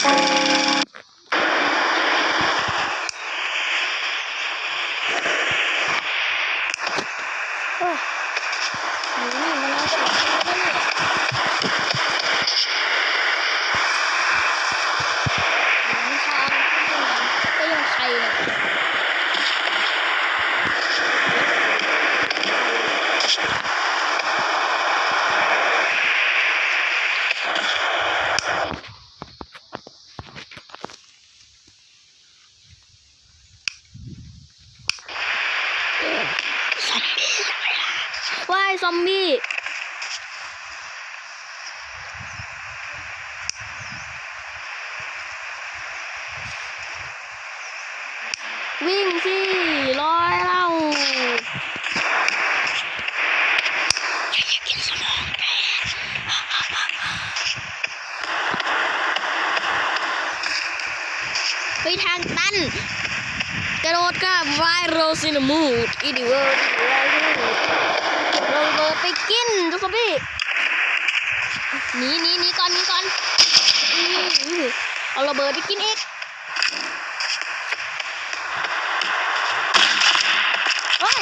โอ้ยหนีนี่มาแล้วสองคนแล้วเนี่ยหลังทางก็ยังใครเนี่ยว่ายซอมบี้ วิ่ง สิร้อยเล่าไปทางตัน กระโดดกับไรโรซินมูดอีดิเวอร์เราโดดไปกินเจ้าซอมบี้หนีหนีหนีก่อนหนีก่อนอือเอาระเบิดไปกินอีก เฮ้ย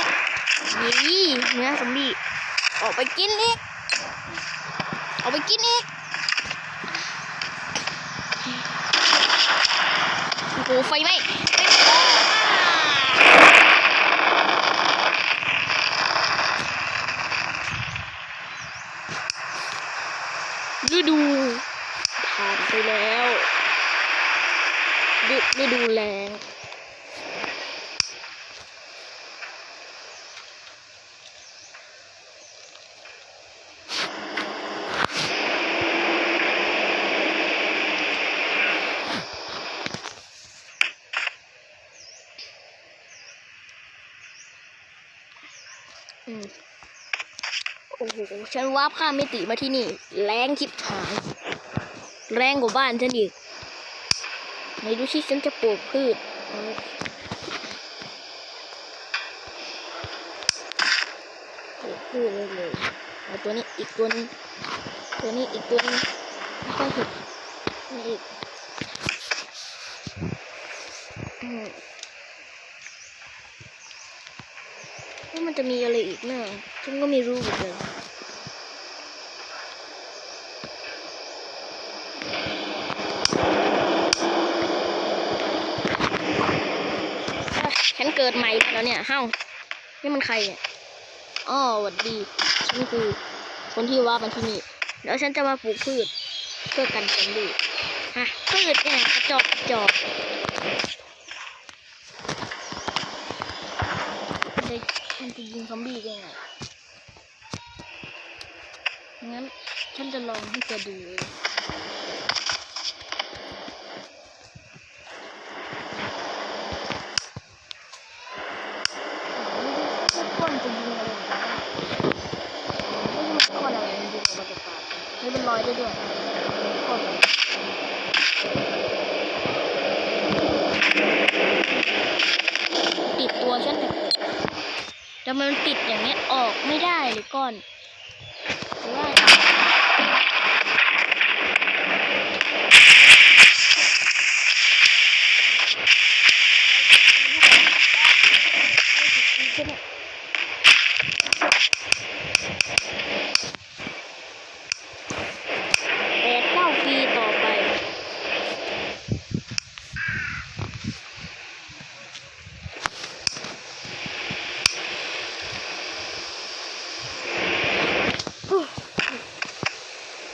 นี่เนื้อซอมบี้ออกไปกินอีกออกไปกินอีกโอ้โหไฟไหม้ฤดูผ่านไปแล้วฤดูแล้ง โอ้โห ฉันวาร์ปข้ามมิติมาที่นี่ แรงคิดหาย แรงกว่าบ้านฉันอีกไหนดูชิฉันจะปลูกพืชปลูกพืชเลยเลยเอาตัวนี้อีกตัวนึงตัวนี้อีกตัวนึงไม่ค่อยเห็นนี่อีกอืม ว่า มันจะมีอะไรอีกนะฉันก็ไม่รู้เหมือนกันฉันเกิดใหม่แล้วเนี่ยเฮ้านี่มันใครเนี่ยอ๋อหวัดดีฉันคือคนที่ว่ามันที่นี่แล้วฉันจะมาปลูกพืชเพื่อกันซอมบี้ฮะพืชเนี่ยกระจอกกระจอกมันจะมัน จะยิงซอมบี้ได้ไงงั้นฉันจะลองให้แกดูเองก้อนจะยิงอะไรอย่างเงี้ยไม่รู้ก้อนอะไรยิงออกมาจากปากไม่เป็นรอยได้ด้วยก้อนติดตัวฉันแต่ แต่มันติดอย่างเงี้ยออกไม่ได้เลยก้อนหรือว่าปดเก้าปีต่อไป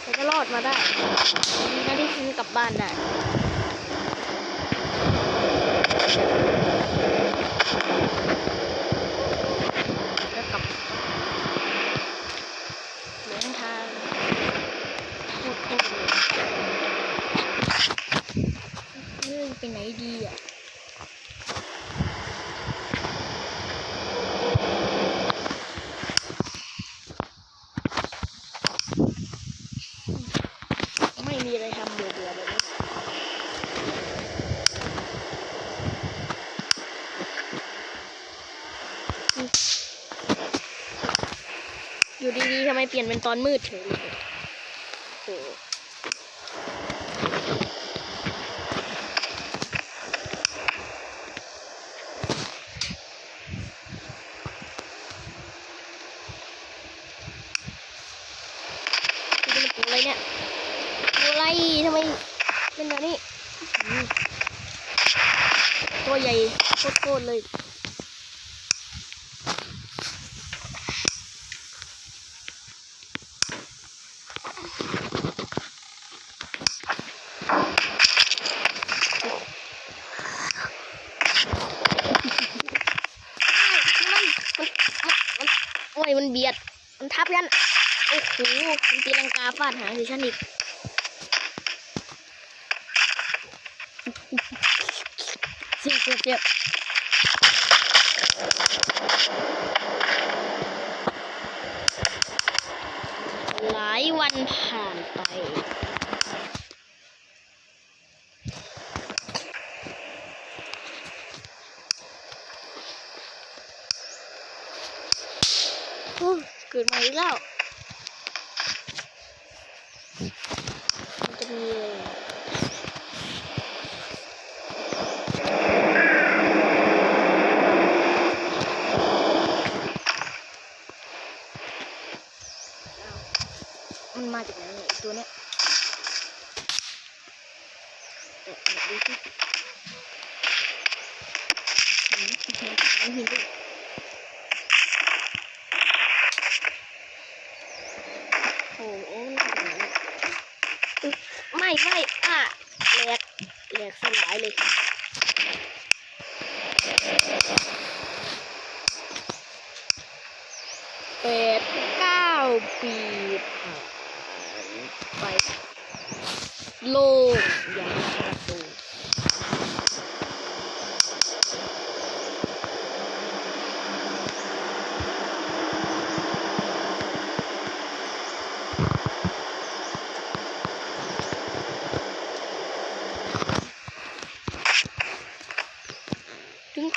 แต่ก็รอดมาได้ดีนะที่ฉันกลับบ้านได้แล้วกับเดินทางพูดพูดเลยเรื่องไปไหนดีอะไม่มีอะไรทำ เปลี่ยนเป็นตอนมืดเฉยลยโอ้อะไรเนี่ยอะไรทำไมเป็นแบบนี้ ตัวใหญ่โคตรเลย ทับยันโอ้โหมันตีลังกาฟาดหางดิฉันอีกเจ็บเจ็บเจ็บหลายวันผ่านไป โอ้ยเกิดมาอีก แล้วมันจะมีอะไรอะอ้ามันมาจากไหนเนี่ยตัวเนี้ยเอ๊ะดูสิหืมมันหินด้วย โอ้โหน่าจะไหนอึ๊ะ ไม่ไม่อะแหลกแหลกสลายเลยแปดเก้าปีไปโลกอย่าง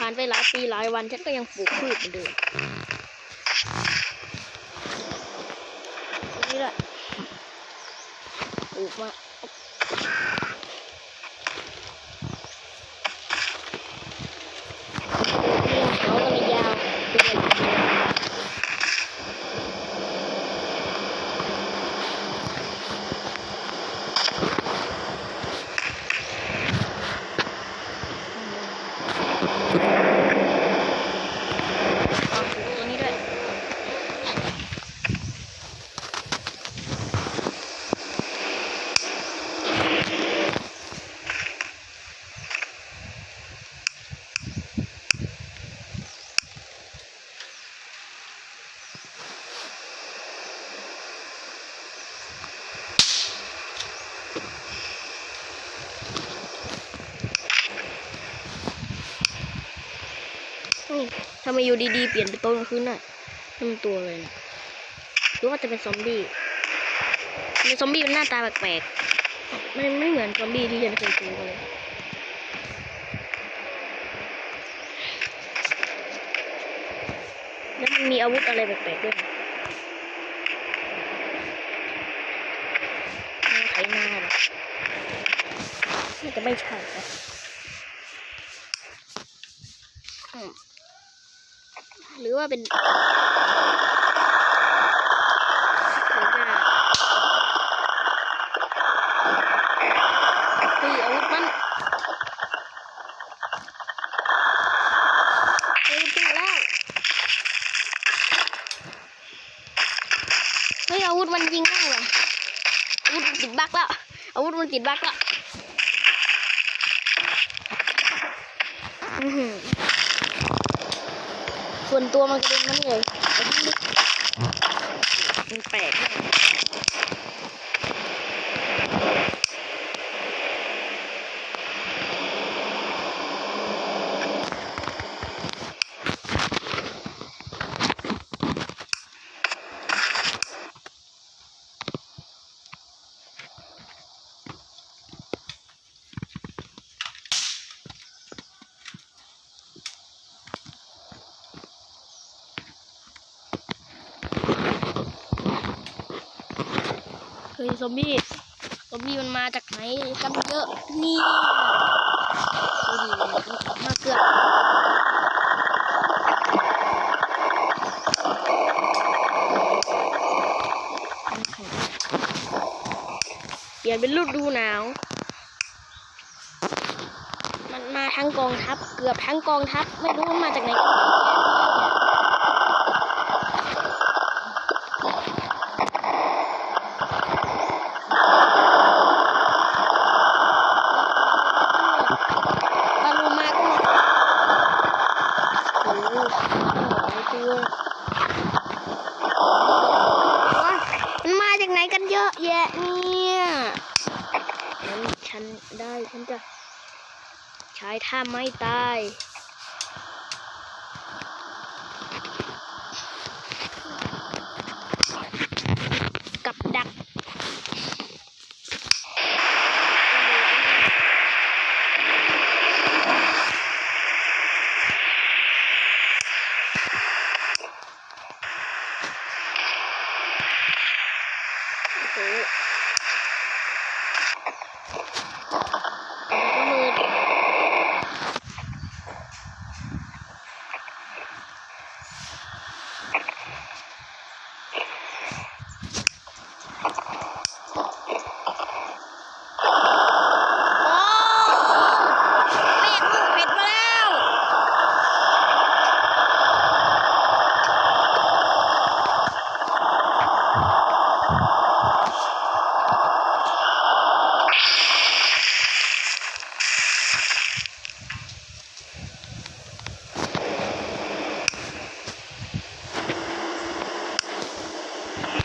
ผ่านไปหลายปีหลายวันฉันก็ยังปลูกพืชเหมือนเดิมนี่แหละปลูกมาเขาก็เลยยาวเป็นระยะเอาปลูกตัวนี้ด้วย นี่ ทำไมอยู่ดีๆ เปลี่ยนเป็นตัวกลางคืนน่ะนี่มันตัวอะไรนะหรือว่าจะเป็นซอมบี้ทำไมซอมบี้มันหน้าตาแปลกๆไมันไม่เหมือนซอมบี้ที่ฉันเคยเจอมาเลยแล้วมันมีอาวุธอะไรแปลกๆด้วยนะมาไถนาหรอน่าจะไม่ใช่นะอืม ห รือว่าเป็นหัวหน้าเฮ้ยอาวุธมันเฮ้ยถึงแล้วเฮ้ยอาวุธมันยิงได้ว่ะอาวุธมันติดบั๊กแล้ว อาวุธมันติดบั๊กแล้วอือหือ ส่วนตัวมันกระเด็นมานี่เลย เฮ้ยซอมบี้ซอมบี้มันมาจากไหนกันเยอะเนี่ยดูดิมาเกือบเปลี่ยนเป็นฤดูหนาว มันมาทั้งกองทัพ เกือบทั้งกองทัพ ไม่รู้มันมาจากไหนกันเยอะแยะปลาโลมาก็มาโอ้โหหลายตัวว้ายมันมาจากไหนกันเยอะแยะเนี่ยงั้นฉัน ได้ฉันจะใช้ท่าไม่ตาย กับดัก โอ้โหระเบิด โอ้แม่ลูกเผ็ดมาแล้ว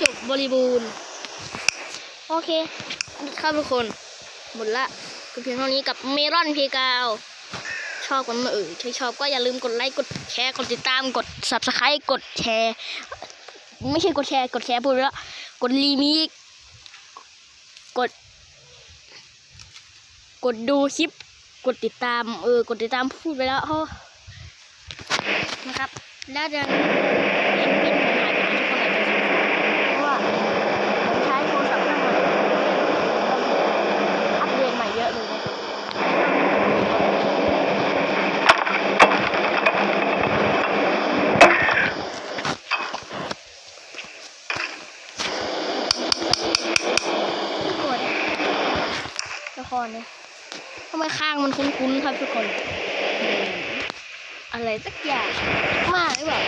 จบบริบูรณ์ โอเคครับทุกคน หมดละก็เพียงเท่านี้กับเมรอนพีกาวชอบกันมาเอ่ยถ้าชอบก็อย่าลืมกดไลค์กดแชร์กดติดตามกด subscribe กดแชร์ ไม่ใช่กดแชร์กดแชร์พูดไปแล้วกดรีมิกกด กดดูคลิป กดติดตาม เออ กดติดตามพูดไปแล้วโอ้นะครับ แล้วเดี๋ยวเล่นเป็นหายไปไหนทุกคนอาจจะสงสัยเพราะว่าผมใช้โทรศัพท์เครื่องใหม่อัปเดตใหม่เยอะเลยนะครับ ทุกคนละครเนี่ยทำไมข้างมันคุ้ นๆครับทุกคน อะไรสักอย่างมากหรือเปล่า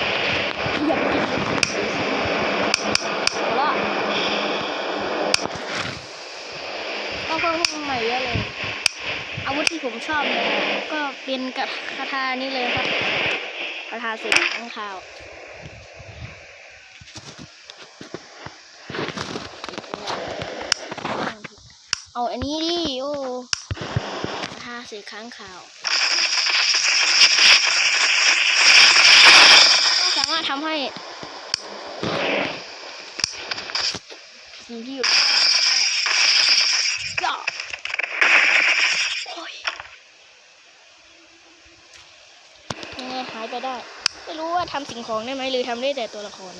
อย่าไปคิดหัวก็เพิ่มใหม่เยอะเลย อาวุธที่ผมชอบเนี่ยก็เป็นกระคาถานี่เลยครับคาถาสีข้างขาวเอาอันนี้ดิ โอ้าสีค้างขาวก็สามารถทำให้สิ่งที่อยู่ย่อโอ้ยยังไงหายไปได้ ไม่รู้ว่าทำสิ่งของได้ไหมหรือทำได้แต่ตัวละคร